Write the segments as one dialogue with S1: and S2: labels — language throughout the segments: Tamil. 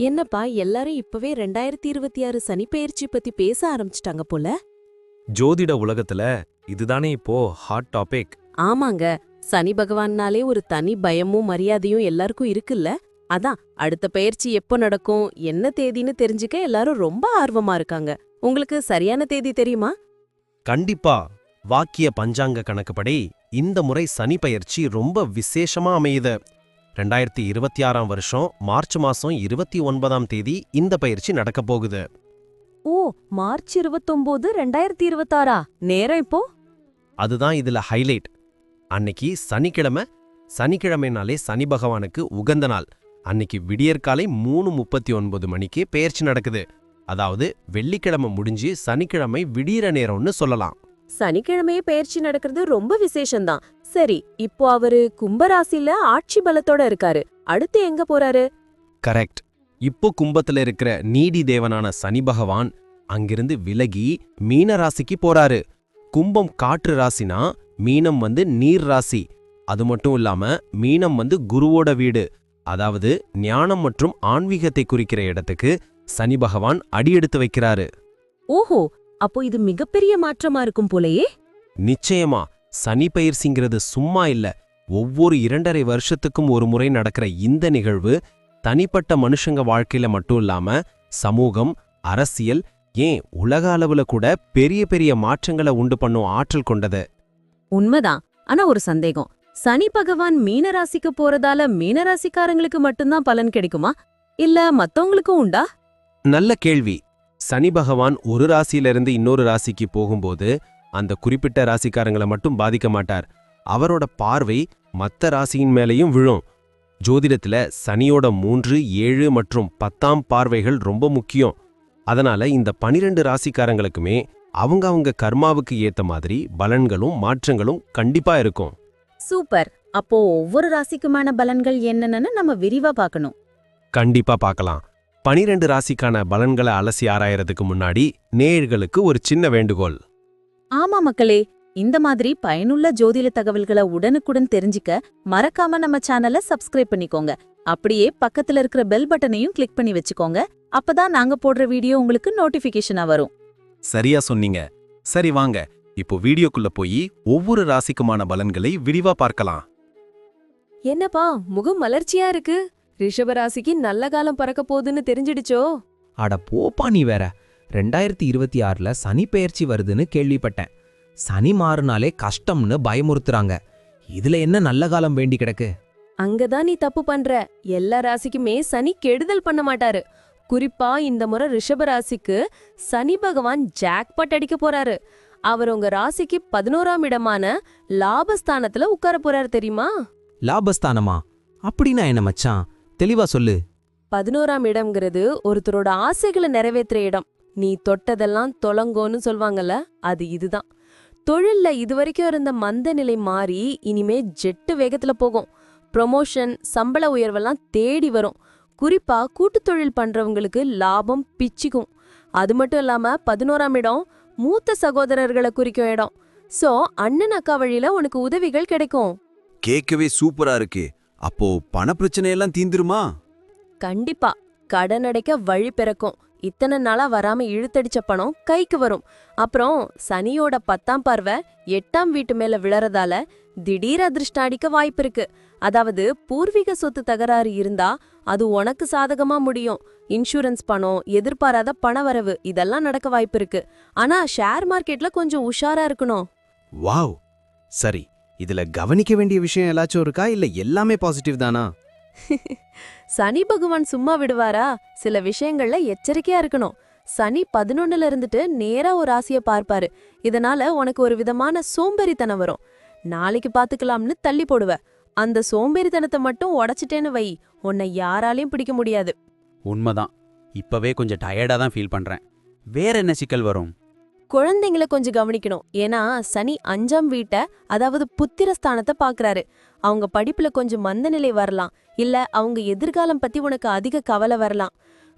S1: என்னப்பா எல்லாரும் இப்பவே ரெண்டாயிரத்தி இருபத்தி ஆறு சனிப்பெயர்ச்சி பத்தி பேச ஆரம்பிச்சிட்டாங்க போல?
S2: ஜோதிட உலகத்துல இதுதானே இப்போ ஹாட் டாபிக்
S1: ஆமாங்க. சனி பகவான்னாலே ஒரு தனி பயமும் மரியாதையும் எல்லாருக்கும் இருக்குல்ல? அதான் அடுத்த பெயர்ச்சி எப்போ நடக்கும் என்ன தேதின்னு தெரிஞ்சுக்க எல்லாரும் ரொம்ப ஆர்வமா இருக்காங்க. உங்களுக்கு சரியான தேதி தெரியுமா?
S3: கண்டிப்பா. வாக்கிய பஞ்சாங்க கணக்குப்படி இந்த முறை சனி பயிற்சி ரொம்ப விசேஷமா அமையுது. ரெண்டாயிரத்தி இருபத்தி ஆறாம் வருஷம் மார்ச் மாசம் இருபத்தி ஒன்பதாம் தேதி இந்த பயிற்சி நடக்கப் போகுது.
S1: ஓ மார்ச் இருபத்தொன்பது ரெண்டாயிரத்தி இருபத்தாறா? நேரம் இப்போ?
S3: அதுதான் இதுல ஹைலைட் அன்னைக்கு சனிக்கிழமை சனிக்கிழமைனாலே சனி பகவானுக்கு உகந்த நாள். அன்னைக்கு விடியற்காலை மூணு முப்பத்தி ஒன்பது மணிக்கு பெயர்ச்சி நடக்குது. அதாவது வெள்ளிக்கிழமை முடிஞ்சு சனிக்கிழமை விடியற நேரம்னு சொல்லலாம்.
S1: சனிக்கிழமையே பெயர்ச்சி நடக்கிறது ரொம்ப விசேஷம்தான். சரி இப்போ அவரு கும்பராசில ஆட்சி பலத்தோட இருக்காரு. அடுத்து எங்க போறாரு?
S3: கரெக்ட். இப்போ கும்பத்துல இருக்கிற நீடி தேவனான சனி பகவான் அங்கிருந்து விலகி மீன ராசிக்கு போறாரு. கும்பம் காற்று ராசினா மீனம் வந்து நீர் ராசி. அது மட்டும் இல்லாம மீனம் வந்து குருவோட வீடு. அதாவது ஞானம் மற்றும் ஆன்மீகத்தை குறிக்கிற இடத்துக்கு சனி பகவான் அடியெடுத்து வைக்கிறாரு.
S1: ஓஹோ அப்போ இது மிகப்பெரிய மாற்றமா இருக்கும் போலயே?
S3: நிச்சயமா. சனி பயிற்சிங்கிறது சும்மா இல்ல. ஒவ்வொரு இரண்டரை வருஷத்துக்கும் ஒரு முறை நடக்கிற இந்த நிகழ்வு தனிப்பட்ட மனுஷங்க வாழ்க்கையில மட்டும் இல்லாம சமூகம் அரசியல் ஏன் உலக அளவுல கூட பெரிய பெரிய மாற்றங்களை உண்டு பண்ணும் ஆற்றல் கொண்டது.
S1: உண்மைதான். ஆனா ஒரு சந்தேகம். சனி பகவான் மீனராசிக்கு போறதால மீனராசிக்காரங்களுக்கு மட்டும்தான் பலன் கிடைக்குமா? இல்ல மத்தவங்களுக்கும் உண்டா?
S3: நல்ல கேள்வி. சனி பகவான் ஒரு ராசியிலிருந்து இன்னொரு ராசிக்கு போகும்போது அந்த குறிப்பிட்ட ராசிக்காரங்களை மட்டும் பாதிக்க மாட்டார். அவரோட பார்வை மத்த ராசியின் மேலேயும் விழும். ஜோதிடத்துல சனியோட மூன்று ஏழு மற்றும் பத்தாம் பார்வைகள் ரொம்ப முக்கியம். அதனால இந்த பனிரெண்டு ராசிக்காரங்களுக்குமே அவங்க அவங்க கர்மாவுக்கு ஏத்த மாதிரி பலன்களும் மாற்றங்களும் கண்டிப்பா இருக்கும்.
S1: சூப்பர். அப்போ ஒவ்வொரு ராசிக்குமான பலன்கள் என்னன்னு நம்ம விரிவா பார்க்கணும்.
S3: கண்டிப்பா பார்க்கலாம். பனிரெண்டு ராசிக்கான பலன்களை அலசி ஆராயறதுக்கு முன்னாடி நேயர்களுக்கு ஒரு சின்ன வேண்டுகோள்.
S1: ஆமா மக்களே இந்த மாதிரி பயனுள்ள ஜோதிட தகவல்களை உடனுக்குடன் தெரிஞ்சுக்க மறக்காம நம்ம சேனலை சப்ஸ்கிரைப் பண்ணிக்கோங்க. அப்படியே பக்கத்துல இருக்கிற பெல் பட்டனையும் கிளிக் பண்ணி வச்சுக்கோங்க. அப்பதான் நாங்க போடுற வீடியோ உங்களுக்கு நோட்டிபிகேஷனா வரும்.
S4: சரியா சொன்னீங்க. சரி வாங்க இப்போ வீடியோக்குள்ள போய் ஒவ்வொரு ராசிக்குமான பலன்களை விரிவா பார்க்கலாம்.
S5: என்னப்பா முகம் மலர்ச்சியா இருக்கு? ரிஷபராசிக்கு நல்ல காலம் பறக்க போகுதுன்னு தெரிஞ்சிடுச்சோ?
S6: அட போப்பா நீ வேற. ரெண்டாயிரத்தி இருபத்தி ஆறுல சனி பெயர்ச்சி வருதுன்னு கேள்விப்பட்டேன். சனி மாறுனாலே கஷ்டம்னு பயமுறுத்துறாங்க. இதுல என்ன நல்ல காலம் வேண்டி கிடக்கு?
S5: அங்கதான் நீ தப்பு பண்ற. எல்லா ராசிக்குமே சனி கெடுதல் பண்ண மாட்டாரு. குறிப்பா இந்த முறை ரிஷபராசிக்கு சனி பகவான் ஜாக்பாட் அடிக்க போறாரு. அவர் உங்க ராசிக்கு பதினோராம் இடமான லாபஸ்தானத்துல உட்கார போறாரு தெரியுமா?
S6: லாபஸ்தானமா? அப்படின்னா என்ன மச்சான்? தெளிவா சொல்லு.
S5: பதினோராம் இடம்ங்கிறது ஒருத்தரோட ஆசைகளை நிறைவேற்றுற இடம். நீ தொட்டதெல்லாம் தொலங்கோன்னு சொல்வாங்கல்ல அது இதுதான். தொழில்ல இதுவரைக்கும் இருந்த மந்த நிலை மாறி இனிமே ஜெட்டு வேகத்துல போகும். ப்ரொமோஷன் சம்பள உயர்வெல்லாம் தேடி வரும். குறிப்பா கூட்டுத் தொழில் பண்றவங்களுக்கு லாபம் பிச்சிக்கும். அது மட்டும் இல்லாம பதினோராம் இடம் மூத்த சகோதரர்களை குறிக்கும் இடம். சோ அண்ணன் அக்கா வழியில உனக்கு உதவிகள் கிடைக்கும்.
S4: கேட்கவே சூப்பரா இருக்கு. அப்போ பண பிரச்சனையெல்லாம் தீந்துருமா?
S5: கண்டிப்பா. கடன் அடைக்க வழி பிறக்கும். இத்தனை நாளா வராம இழுத்தடிச்ச பணம் கைக்கு வரும். அப்புறம் சனியோட பத்தாம் பார்வை எட்டாம் வீட்டு மேல விழறதால திடீர் அதிர்ஷ்டம் அடிக்க வாய்ப்பு இருக்கு. அதாவது பூர்வீக சொத்து தகராறு இருந்தா அது உனக்கு சாதகமா முடியும். இன்சூரன்ஸ் பணம் எதிர்பாராத பண வரவு இதெல்லாம் நடக்க வாய்ப்பு இருக்கு. ஆனா ஷேர் மார்க்கெட்ல கொஞ்சம் உஷாரா இருக்கணும்.
S4: வாவ்! சரி இதுல கவனிக்க வேண்டிய விஷயம் ஏதாச்சும் இருக்கா? இல்ல எல்லாமே பாசிட்டிவ் தானா?
S5: சனி பகவான் சும்மா விடுவாரா? சில விஷயங்கள்ல எச்சரிக்கையா இருக்கணும். சனி பதினொன்னுல இருந்துட்டு நேரா ஒரு ராசிய பார்ப்பாரு. இதனால உனக்கு ஒரு விதமான சோம்பேறித்தனம் வரும். நாளைக்கு பாத்துக்கலாம்னு தள்ளி போடுவ. அந்த சோம்பேறித்தனத்தை மட்டும் உடைச்சிட்டேன்னு வை. உன்னை யாராலையும் பிடிக்க முடியாது.
S7: உண்மைதான். இப்பவே கொஞ்சம் டயர்டா தான் ஃபீல் பண்றேன். வேற என்ன சிக்கல் வரும்?
S5: குழந்தைங்கள கொஞ்சம் கவனிக்கணும். ஏன்னா சனி அஞ்சாம் வீட்டை அதாவது புத்திரஸ்தானத்தை பாக்குறாரு. அவங்க படிப்புல கொஞ்சம் மந்தநிலை வரலாம். இல்ல அவங்க எதிர்காலம் பத்தி உனக்கு அதிக கவலை வரலாம்.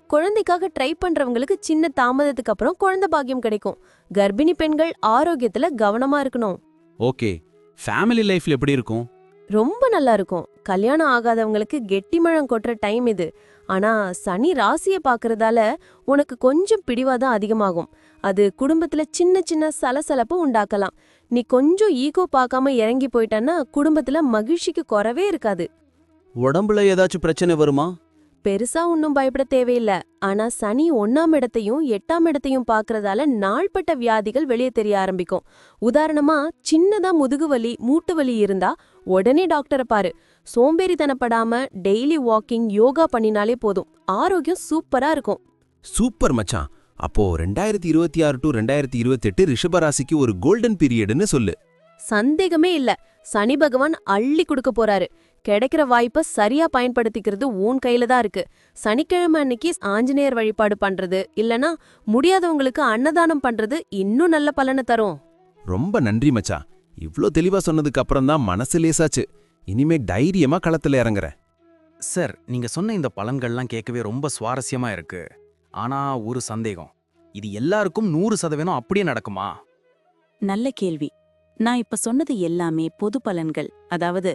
S5: குழந்தைக்காக ட்ரை பண்றவங்களுக்கு சின்ன தாமதத்துக்கு அப்புறம் குழந்தை பாக்கியம் கிடைக்கும். கர்ப்பிணி பெண்கள் ஆரோக்கியத்துல கவனமா இருக்கணும்.
S7: ஓகே. ஃபேமிலி லைஃப்ல எப்படி இருக்கும்?
S5: ரொம்ப நல்லா இருக்கும். கல்யாணம் ஆகாதவங்களுக்கு கெட்டிமழம் கொட்டுற டைம் இது. ஆனா சனி ராசிய பாக்குறதால உனக்கு கொஞ்சம் பிடிவாதம் அதிகமாகும். அது குடும்பத்துல சின்ன சின்ன சலசலப்பு உண்டாக்கலாம். நீ கொஞ்சம் ஈகோ பார்க்காம இறங்கி போயிட்டன்னா குடும்பத்துல மகிழ்ச்சிக்கு குறவே இருக்காது.
S7: உடம்புல ஏதாச்சும் பிரச்சனை வருமா?
S5: பெருசா ஒன்னும் பயப்பட தேவையில்ல. ஆனா சனி ஒன்னாம் இடத்தையும் எட்டாம் இடத்தையும் பாக்குறதால நாள்பட்ட வியாதிகள் வெளியே தெரிய ஆரம்பிக்கும். உதாரணமா சின்னதா முதுகு வலி மூட்டு வலி இருந்தா உடனே டாக்டரை பாரு. சோம்பேறித்தனப்படாம டெய்லி வாக்கிங் யோகா பண்ணினாலே போதும். ஆரோக்கியம் சூப்பரா இருக்கும்.
S4: சூப்பர் மச்சான். அப்போ ரெண்டாயிரத்தி இருபத்தி ஆறு டு ரெண்டாயிரத்தி இருபத்தெட்டு ரிஷபராசிக்கு ஒரு கோல்டன் பீரியட்னு சொல்லு.
S5: சந்தேகமே இல்ல. சனி பகவான் அள்ளி கொடுக்க போறாரு. கிடைக்கிற வாய்ப்ப சரியா பயன்படுத்திக்கிறது உன் கையில தான் இருக்கு. சனிக்கிழமை அன்னைக்கு ஆஞ்சநேயர் வழிபாடு பண்றது இல்லனா முடியாதவங்களுக்கு அன்னதானம் பண்றது இன்னும் நல்ல பலனை தரும்.
S4: ரொம்ப நன்றி மச்சான் இவ்ளோ தெளிவா சொன்னதுக்கு அப்புறம் தான் மனசு லேசாச்சு. இனிமே தைரியமா களத்துல இறங்குறேன்.
S7: சார் நீங்க சொன்ன இந்த பலன்கள்லாம் கேட்கவே ரொம்ப சுவாரஸ்யமா இருக்கு. ஆனா ஒரு சந்தேகம். இது எல்லாருக்கும் நூறு சதவீதம் அப்படியே நடக்குமா?
S1: நல்ல கேள்வி. நான் இப்ப சொன்னது எல்லாமே பொது பலன்கள். அதாவது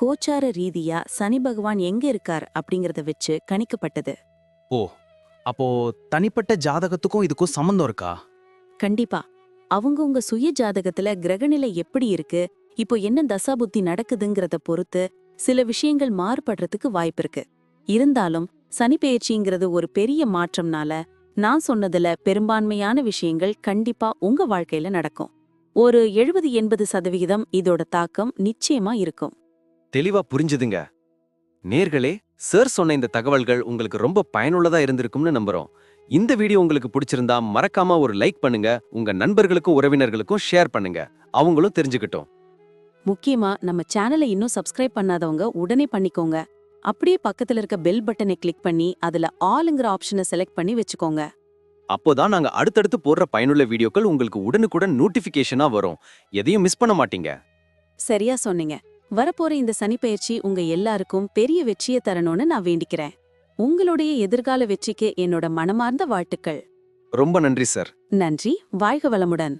S1: கோச்சார ரீதியா சனி பகவான் எங்க இருக்கார் அப்படிங்கறத வச்சு கணிக்கப்பட்டது.
S7: அப்போ தனிப்பட்ட ஜாதகத்துக்கும் இதுக்கும் சம்மந்தம் இருக்கா?
S1: கண்டிப்பா. அவங்கவங்க சுய ஜாதகத்துல கிரகநிலை எப்படி இருக்கு இப்போ என்ன தசாபுத்தி நடக்குதுங்கிறத பொறுத்து சில விஷயங்கள் மாறுபடுறதுக்கு வாய்ப்பு இருக்கு. இருந்தாலும் சனி பெயர்ச்சிங்கிறது ஒரு பெரிய மாற்றம்னால நான் சொன்னதுல பெரும்பான்மையான விஷயங்கள் கண்டிப்பா உங்க வாழ்க்கையில நடக்கும். ஒரு எழுபது எண்பது சதவிகிதம் இதோட தாக்கம் நிச்சயமா இருக்கும்.
S3: தெளிவா புரிஞ்சுதுங்க. நேர்களே சார் சொன்ன இந்த தகவல்கள் உங்களுக்கு ரொம்ப பயனுள்ளதா இருந்திருக்கும்னு நம்புறோம். இந்த வீடியோ உங்களுக்கு பிடிச்சிருந்தா மறக்காம ஒரு லைக் பண்ணுங்க உங்க நண்பர்களுக்கும் உறவினர்களுக்கும் ஷேர் பண்ணுங்க. அவங்களும் தெரிஞ்சுக்கிட்டோம்.
S1: முக்கியமா நம்ம சேனலை இன்னும் சப்ஸ்கிரைப் பண்ணாதவங்க உடனே பண்ணிக்கோங்க. அப்படியே பக்கத்துல இருக்க பெல் பட்டனை கிளிக் பண்ணி அதுல ஆளுங்கிற ஆப்ஷனை செலக்ட் பண்ணி வச்சுக்கோங்க.
S3: அப்போதான் நாங்க அடுத்தடுத்து போடுற பயனுள்ள வீடியோக்கள் உங்களுக்கு உடனுக்குடன் நோட்டிபிகேஷனா வரும். எதையும் மிஸ் பண்ண மாட்டீங்க.
S1: சரியா சொன்னீங்க. வரப்போற இந்த சனிப்பெயர்ச்சி உங்க எல்லாருக்கும் பெரிய வெற்றியை தரணும்னு நான் வேண்டிக்கிறேன். உங்களுடைய எதிர்கால வெற்றிக்கு என்னோட மனமார்ந்த வாழ்த்துக்கள்.
S3: ரொம்ப நன்றி சார்.
S1: நன்றி. வாழ்க வளமுடன்.